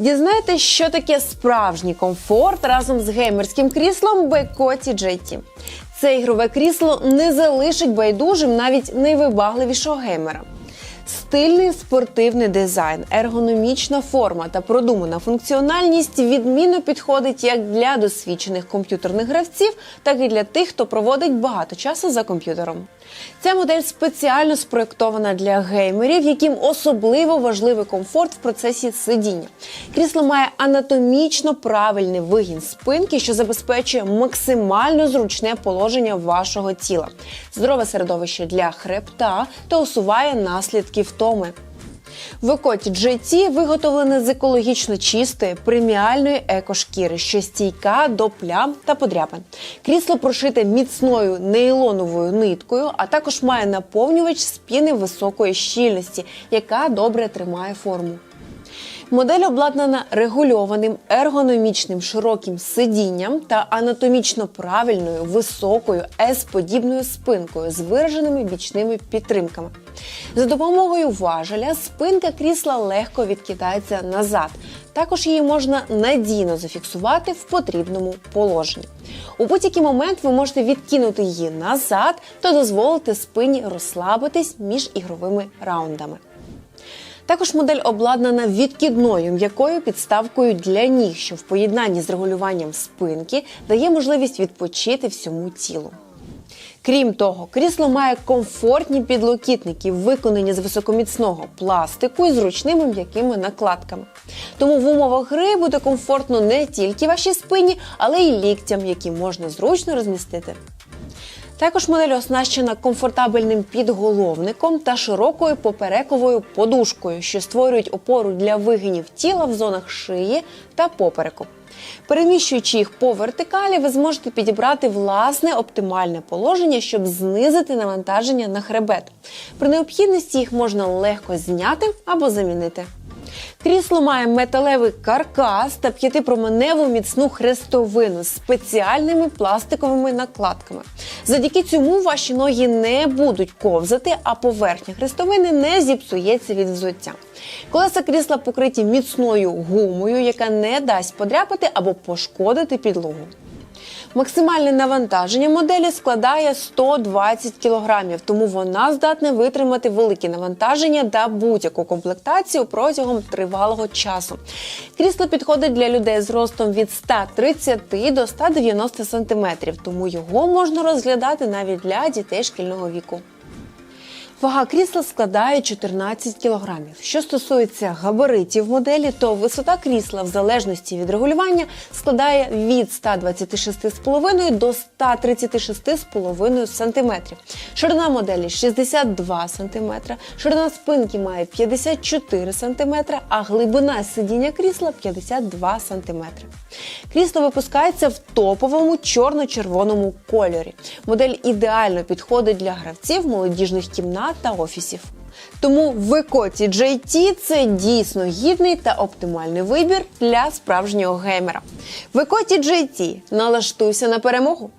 Дізнайтесь, що таке справжній комфорт разом з геймерським кріслом Бекоті GT. Це ігрове крісло не залишить байдужим навіть найвибагливішого геймера. Стильний спортивний дизайн, ергономічна форма та продумана функціональність відмінно підходить як для досвідчених комп'ютерних гравців, так і для тих, хто проводить багато часу за комп'ютером. Ця модель спеціально спроєктована для геймерів, яким особливо важливий комфорт в процесі сидіння. Крісло має анатомічно правильний вигін спинки, що забезпечує максимально зручне положення вашого тіла, здорове середовище для хребта та усуває наслідки втоми. Викоті GT виготовлене з екологічно чистої преміальної екошкіри, що стійка до плям та подряпин. Крісло прошите міцною нейлоновою ниткою, а також має наповнювач з піни високої щільності, яка добре тримає форму. Модель обладнана регульованим ергономічним широким сидінням та анатомічно правильною високою S-подібною спинкою з вираженими бічними підтримками. За допомогою важеля спинка крісла легко відкидається назад. Також її можна надійно зафіксувати в потрібному положенні. У будь-який момент ви можете відкинути її назад та дозволити спині розслабитись між ігровими раундами. Також модель обладнана відкидною м'якою підставкою для ніг, що в поєднанні з регулюванням спинки дає можливість відпочити всьому тілу. Крім того, крісло має комфортні підлокітники, виконані з високоміцного пластику і зручними м'якими накладками. Тому в умовах гри буде комфортно не тільки вашій спині, але й ліктям, які можна зручно розмістити. Також модель оснащена комфортабельним підголовником та широкою поперековою подушкою, що створюють опору для вигинів тіла в зонах шиї та попереку. Переміщуючи їх по вертикалі, ви зможете підібрати власне оптимальне положення, щоб знизити навантаження на хребет. При необхідності їх можна легко зняти або замінити. Крісло має металевий каркас та п'ятипроменеву міцну хрестовину з спеціальними пластиковими накладками. Завдяки цьому ваші ноги не будуть ковзати, а поверхня хрестовини не зіпсується від взуття. Колеса крісла покриті міцною гумою, яка не дасть подряпати або пошкодити підлогу. Максимальне навантаження моделі складає 120 кг, тому вона здатна витримати великі навантаження та будь-яку комплектацію протягом тривалого часу. Крісло підходить для людей з ростом від 130 до 190 см, тому його можна розглядати навіть для дітей шкільного віку. Вага крісла складає 14 кг. Що стосується габаритів моделі, то висота крісла в залежності від регулювання складає від 126,5 до 136,5 см. Ширина моделі 62 см, ширина спинки має 54 см, а глибина сидіння крісла 52 см. Крісло випускається в топовому чорно-червоному кольорі. Модель ідеально підходить для гравців молодіжних кімнат та офісів. Тому Викоті JT – це дійсно гідний та оптимальний вибір для справжнього геймера. Викоті JT – налаштуйся на перемогу!